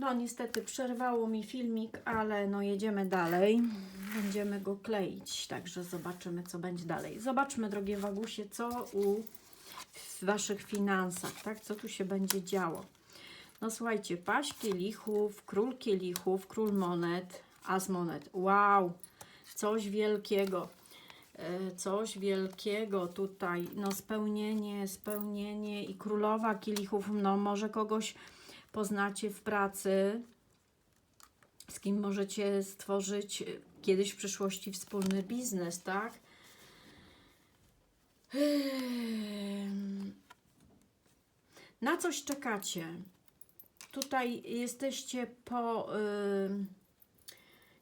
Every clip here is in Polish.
No niestety przerwało mi filmik, ale no jedziemy dalej. Będziemy go kleić, także zobaczymy co będzie dalej. Zobaczmy drogie Wagusie, co u w Waszych finansach, tak? Co tu się będzie działo. No słuchajcie, paść kielichów, król kielichów, król monet, as monet. Wow, coś wielkiego. E, Coś wielkiego tutaj, no spełnienie, spełnienie i królowa kielichów, no może kogoś poznacie w pracy, z kim możecie stworzyć kiedyś w przyszłości wspólny biznes, tak? Ehm, Na coś czekacie. Tutaj jesteście po. ym,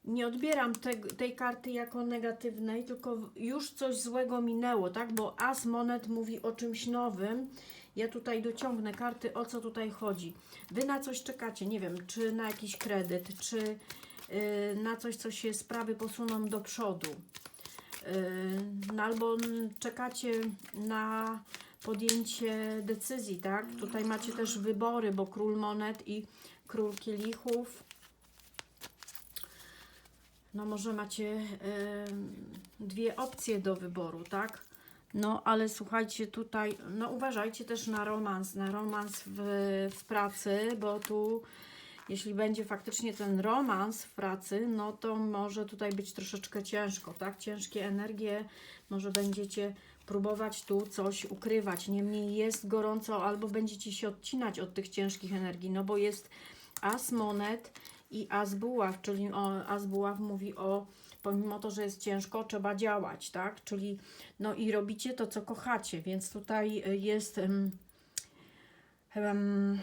nie odbieram te, tej karty jako negatywnej, tylko już coś złego minęło, tak? Bo As Monet mówi o czymś nowym. Ja tutaj dociągnę karty, o co tutaj chodzi. Wy na coś czekacie, nie wiem, czy na jakiś kredyt, czy yy, na coś, co się sprawy posuną do przodu. Yy, no albo czekacie na podjęcie decyzji, tak? Tutaj macie też wybory, bo król monet i król kielichów. No może macie dwie opcje do wyboru, tak? No ale słuchajcie tutaj, no uważajcie też na romans, na romans w, w pracy, bo tu jeśli będzie faktycznie ten romans w pracy, no to może tutaj być troszeczkę ciężko, tak? Ciężkie energie, może będziecie próbować tu coś ukrywać. Niemniej jest gorąco, albo będziecie się odcinać od tych ciężkich energii, no bo jest as monet i as buław, czyli o, as buław mówi o pomimo to, że jest ciężko, trzeba działać, tak? Czyli no i robicie to, co kochacie, więc tutaj y, jest em, em,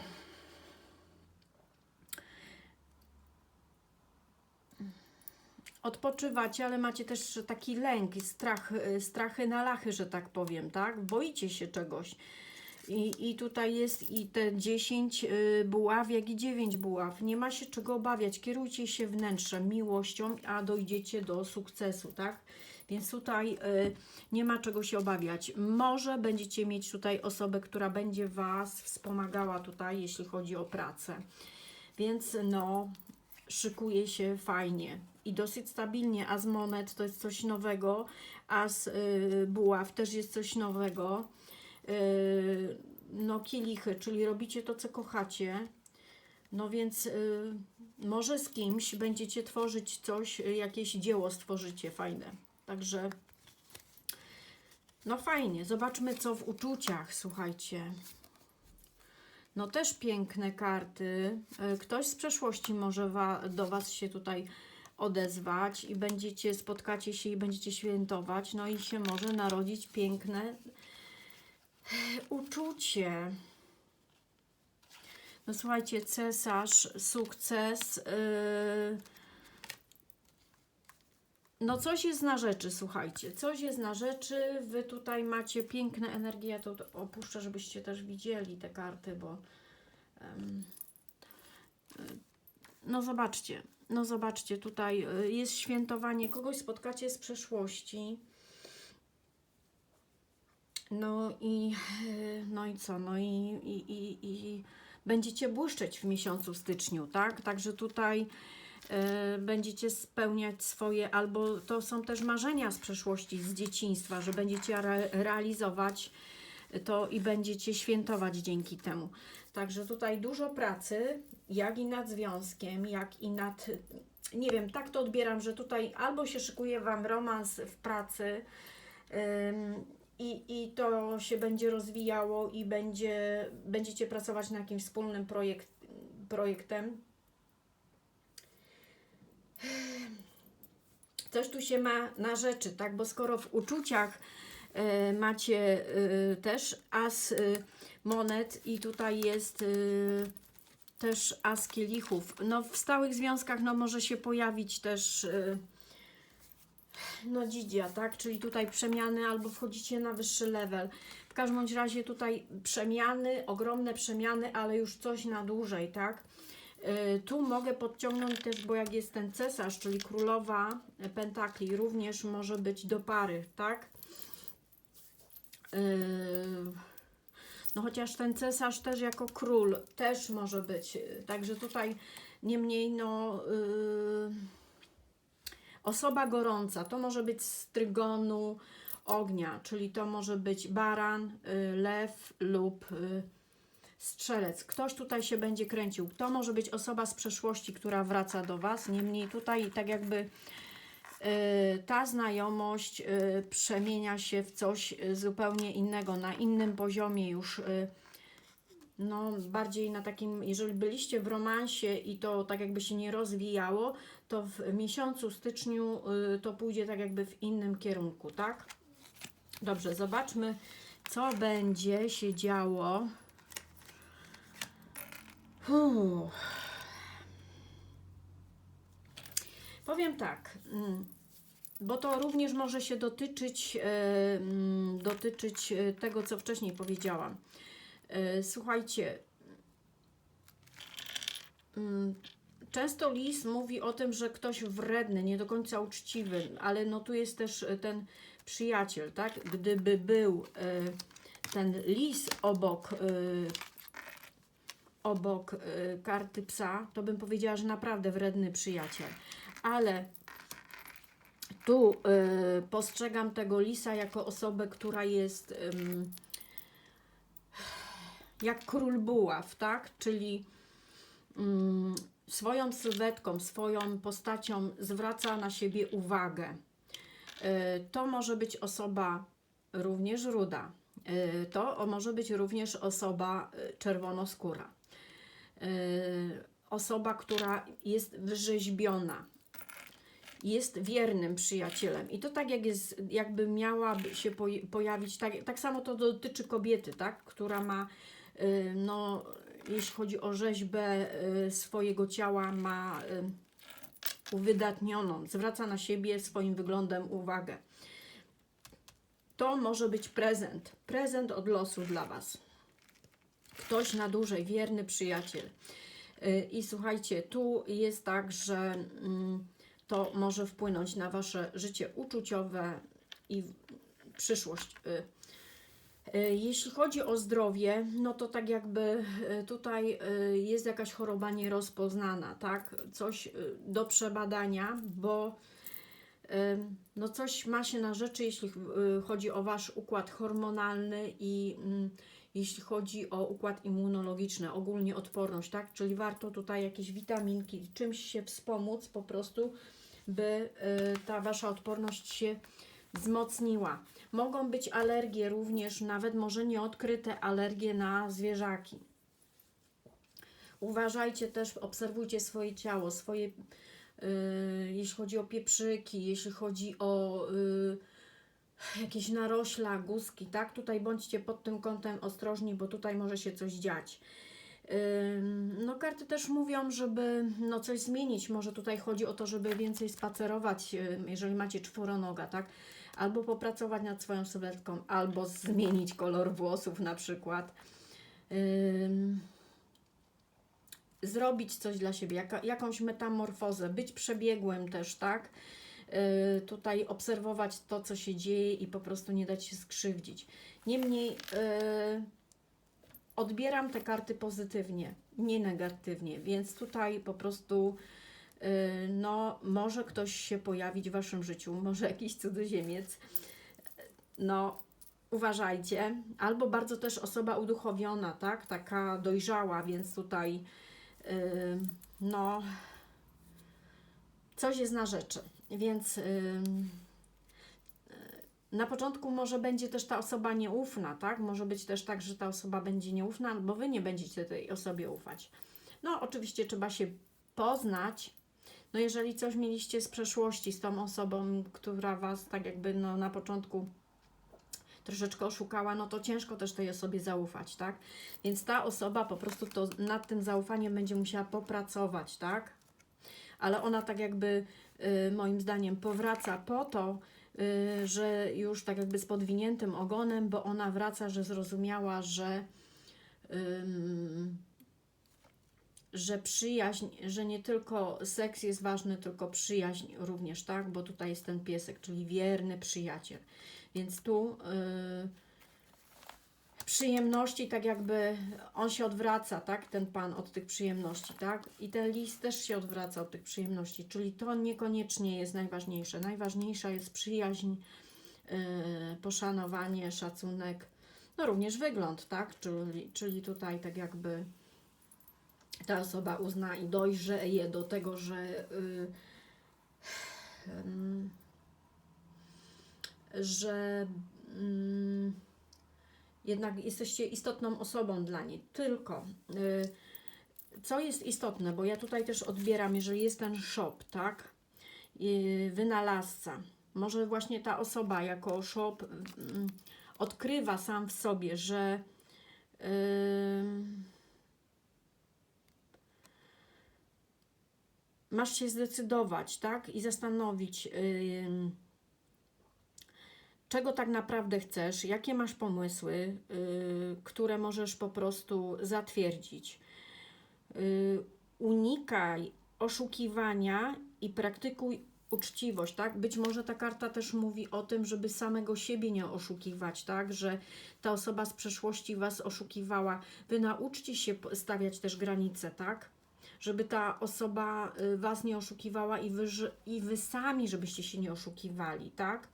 odpoczywacie, ale macie też taki lęk, strach, y, strachy na lachy, że tak powiem, tak? Boicie się czegoś. I, I tutaj jest i te 10 y, buław, jak i 9 buław. Nie ma się czego obawiać. Kierujcie się wnętrzem, miłością, a dojdziecie do sukcesu, tak? Więc tutaj y, nie ma czego się obawiać. Może będziecie mieć tutaj osobę, która będzie Was wspomagała tutaj, jeśli chodzi o pracę. Więc no, szykuje się fajnie i dosyć stabilnie. A z monet to jest coś nowego, a z y, buław też jest coś nowego. No, kielichy, czyli robicie to, co kochacie. No więc y, może z kimś będziecie tworzyć coś, y, jakieś dzieło stworzycie fajne. Także no fajnie. Zobaczmy, co w uczuciach, słuchajcie. No też piękne karty. Y, Ktoś z przeszłości może wa do Was się tutaj odezwać i będziecie, spotkacie się i będziecie świętować. No i się może narodzić piękne uczucie. No słuchajcie, cesarz, sukces. Yy... No coś jest na rzeczy, słuchajcie. Coś jest na rzeczy. Wy tutaj macie piękne energie. Ja to opuszczę, żebyście też widzieli te karty, bo... no zobaczcie. No zobaczcie, tutaj y, jest świętowanie. Kogoś spotkacie z przeszłości. No i, no i co? No i, i, i, i będziecie błyszczeć w miesiącu styczniu, tak? Także tutaj e, będziecie spełniać swoje, albo to są też marzenia z przeszłości, z dzieciństwa, że będziecie re, realizować to i będziecie świętować dzięki temu. Także tutaj dużo pracy, jak i nad związkiem, jak i nad. Nie wiem, tak to odbieram, że tutaj albo się szykuje Wam romans w pracy, ym, i, i to się będzie rozwijało i będzie, będziecie pracować nad jakimś wspólnym projekt, projektem. Coś tu się ma na rzeczy, tak? Bo skoro w uczuciach e, macie e, też as e, monet i tutaj jest e, też as kielichów. No w stałych związkach no może się pojawić też e, no dzidzia, tak? Czyli tutaj przemiany albo wchodzicie na wyższy level. W każdym bądź razie tutaj przemiany, ogromne przemiany, ale już coś na dłużej, tak? Y, Tu mogę podciągnąć też, bo jak jest ten cesarz, czyli królowa pentakli, również może być do pary, tak? Yy, No chociaż ten cesarz też jako król też może być. y, Także tutaj niemniej no yy, osoba gorąca to może być z trygonu ognia, czyli to może być baran, y, lew lub y, strzelec. Ktoś tutaj się będzie kręcił. To może być osoba z przeszłości, która wraca do Was. Niemniej tutaj tak jakby y, ta znajomość przemienia się w coś zupełnie innego, na innym poziomie już. No, bardziej na takim, jeżeli byliście w romansie i to tak jakby się nie rozwijało, to w miesiącu styczniu y, to pójdzie tak jakby w innym kierunku, tak? Dobrze, zobaczmy, co będzie się działo. Uff. Powiem tak, mm, bo to również może się dotyczyć, e, mm, dotyczyć e, tego, co wcześniej powiedziałam. E, Słuchajcie, mm, często lis mówi o tym, że ktoś wredny, nie do końca uczciwy, ale no tu jest też e, ten przyjaciel, tak? Gdyby był e, ten lis obok obok karty psa, to bym powiedziała, że naprawdę wredny przyjaciel. Ale tu postrzegam tego lisa jako osobę, która jest jak król buław, tak? Czyli ym, swoją sylwetką, swoją postacią zwraca na siebie uwagę. Y, to może być osoba również ruda. Y, to może być również osoba y, czerwonoskóra. Osoba, która jest wrzeźbiona, jest wiernym przyjacielem. I to tak jak jest, jakby miała się poj- pojawić, tak, tak samo to dotyczy kobiety, tak, która ma, no, jeśli chodzi o rzeźbę y, swojego ciała, ma y, uwydatnioną, zwraca na siebie swoim wyglądem uwagę. To może być prezent, prezent od losu dla Was ktoś na dłużej, wierny przyjaciel. Y, I słuchajcie, tu jest tak, że mm, to może wpłynąć na Wasze życie uczuciowe i przyszłość. Y, Jeśli chodzi o zdrowie, no to tak jakby y, tutaj y, jest jakaś choroba nierozpoznana, tak? Coś do przebadania, bo no coś ma się na rzeczy, jeśli chodzi o Wasz układ hormonalny i mm, jeśli chodzi o układ immunologiczny, ogólnie odporność, tak? Czyli warto tutaj jakieś witaminki, czymś się wspomóc po prostu, by ta Wasza odporność się wzmocniła. Mogą być alergie również, nawet może nieodkryte alergie na zwierzaki. Uważajcie też, obserwujcie swoje ciało, swoje y, jeśli chodzi o pieprzyki, jeśli chodzi o y, jakieś narośla, guzki, tak? Tutaj bądźcie pod tym kątem ostrożni, bo tutaj może się coś dziać. No karty też mówią, żeby no coś zmienić. Może tutaj chodzi o to, żeby więcej spacerować, ym, jeżeli macie czworonoga, tak? Albo popracować nad swoją sylwetką, albo zmienić kolor włosów na przykład. Ym, zrobić coś dla siebie, jaka, jakąś metamorfozę, być przebiegłym też, tak? Yy, tutaj obserwować to, co się dzieje i po prostu nie dać się skrzywdzić. Niemniej yy, odbieram te karty pozytywnie, nie negatywnie, więc tutaj po prostu no, może ktoś się pojawić w Waszym życiu, może jakiś cudzoziemiec. No, uważajcie, albo bardzo też osoba uduchowiona, tak? Taka dojrzała, więc tutaj Ym, no, coś jest na rzeczy. Więc y, na początku może będzie też ta osoba nieufna, tak? Może być też tak, że ta osoba będzie nieufna, albo wy nie będziecie tej osobie ufać. No, oczywiście trzeba się poznać. No, jeżeli coś mieliście z przeszłości z tą osobą, która was tak jakby no, na początku troszeczkę oszukała, no to ciężko też tej osobie zaufać, tak? Więc ta osoba po prostu to nad tym zaufaniem będzie musiała popracować, tak? Ale ona tak jakby y, moim zdaniem powraca po to, y, że już tak jakby z podwiniętym ogonem, bo ona wraca, że zrozumiała, że że przyjaźń, że nie tylko seks jest ważny, tylko przyjaźń również, tak? Bo tutaj jest ten piesek, czyli wierny przyjaciel. Więc tu y, przyjemności, tak jakby on się odwraca, tak? Ten pan od tych przyjemności, tak? I ten list też się odwraca od tych przyjemności, czyli to niekoniecznie jest najważniejsze. Najważniejsza jest przyjaźń, yy, poszanowanie, szacunek, no również wygląd, tak? Czyli, czyli tutaj tak jakby ta osoba uzna i dojrzeje do tego, że yy, że mm, jednak jesteście istotną osobą dla niej. Tylko y, co jest istotne, bo ja tutaj też odbieram, jeżeli jest ten shop, tak? Y, wynalazca. Może właśnie ta osoba jako shop mm, odkrywa sam w sobie, że ym, masz się zdecydować, tak? I zastanowić, ym, czego tak naprawdę chcesz, jakie masz pomysły, yy, które możesz po prostu zatwierdzić. Yy, unikaj oszukiwania i praktykuj uczciwość, tak? Być może ta karta też mówi o tym, żeby samego siebie nie oszukiwać, tak? Że ta osoba z przeszłości Was oszukiwała. Wy nauczcie się stawiać też granice, tak? Żeby ta osoba y, Was nie oszukiwała i wy, i wy sami, żebyście się nie oszukiwali, tak?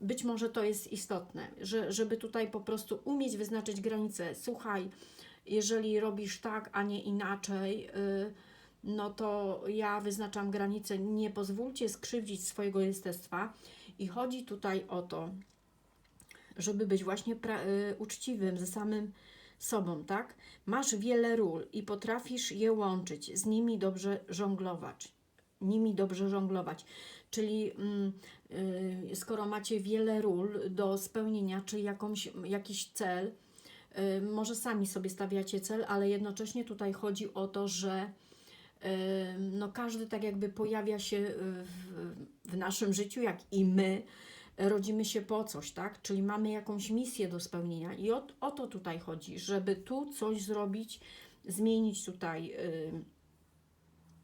być może to jest istotne, że, żeby tutaj po prostu umieć wyznaczyć granice. Słuchaj, jeżeli robisz tak, a nie inaczej, y, no to ja wyznaczam granice. Nie pozwólcie skrzywdzić swojego jestestwa. I chodzi tutaj o to, żeby być właśnie y, uczciwym ze samym sobą, tak? Masz wiele ról i potrafisz je łączyć, z nimi dobrze żonglować. Nimi dobrze żonglować. Czyli mm, y, skoro macie wiele ról do spełnienia, czy jakąś, jakiś cel, y, może sami sobie stawiacie cel, ale jednocześnie tutaj chodzi o to, że y, no każdy tak jakby pojawia się w, w naszym życiu, jak i my, rodzimy się po coś, tak? Czyli mamy jakąś misję do spełnienia i o, o to tutaj chodzi, żeby tu coś zrobić, zmienić tutaj.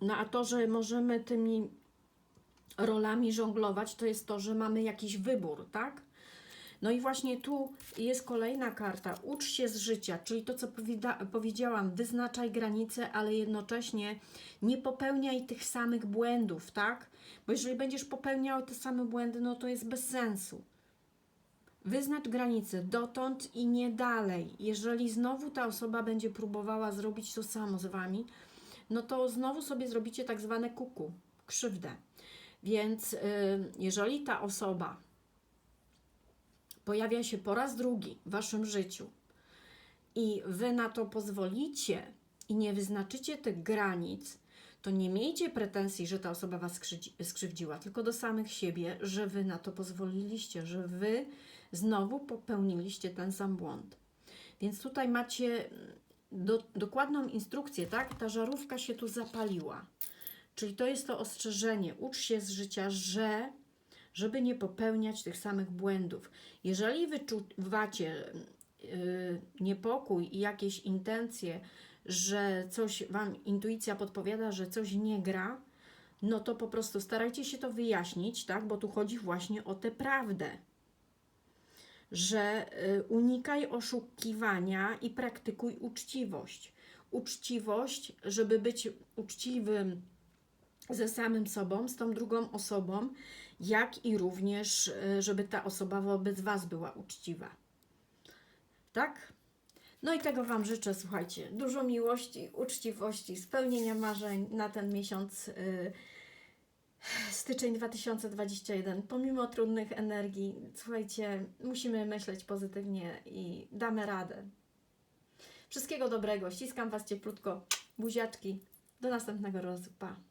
No a to, że możemy tymi rolami żonglować, to jest to, że mamy jakiś wybór, tak? No i właśnie tu jest kolejna karta. Ucz się z życia, czyli to, co powiedziałam, wyznaczaj granice, ale jednocześnie nie popełniaj tych samych błędów, tak? Bo jeżeli będziesz popełniał te same błędy, no to jest bez sensu. Wyznacz granice dotąd i nie dalej. Jeżeli znowu ta osoba będzie próbowała zrobić to samo z wami, no to znowu sobie zrobicie tak zwane kuku, krzywdę. Więc y, jeżeli ta osoba pojawia się po raz drugi w waszym życiu i wy na to pozwolicie i nie wyznaczycie tych granic, to nie miejcie pretensji, że ta osoba was skrzywdziła, tylko do samych siebie, że wy na to pozwoliliście, że wy znowu popełniliście ten sam błąd. Więc tutaj macie mm, do, dokładną instrukcję, tak? Ta żarówka się tu zapaliła. Czyli to jest to ostrzeżenie. Ucz się z życia, że żeby nie popełniać tych samych błędów. Jeżeli wyczuwacie yy, niepokój i jakieś intencje, że coś Wam intuicja podpowiada, że coś nie gra, no to po prostu starajcie się to wyjaśnić, tak? Bo tu chodzi właśnie o tę prawdę. Że y, unikaj oszukiwania i praktykuj uczciwość. Uczciwość, żeby być uczciwym ze samym sobą, z tą drugą osobą, jak i również, y, żeby ta osoba wobec Was była uczciwa. Tak? No i tego Wam życzę, słuchajcie. Dużo miłości, uczciwości, spełnienia marzeń na ten miesiąc y, styczeń 2021. Pomimo trudnych energii, słuchajcie, musimy myśleć pozytywnie i damy radę. Wszystkiego dobrego. Ściskam Was cieplutko. Buziaczki. Do następnego razu. Pa.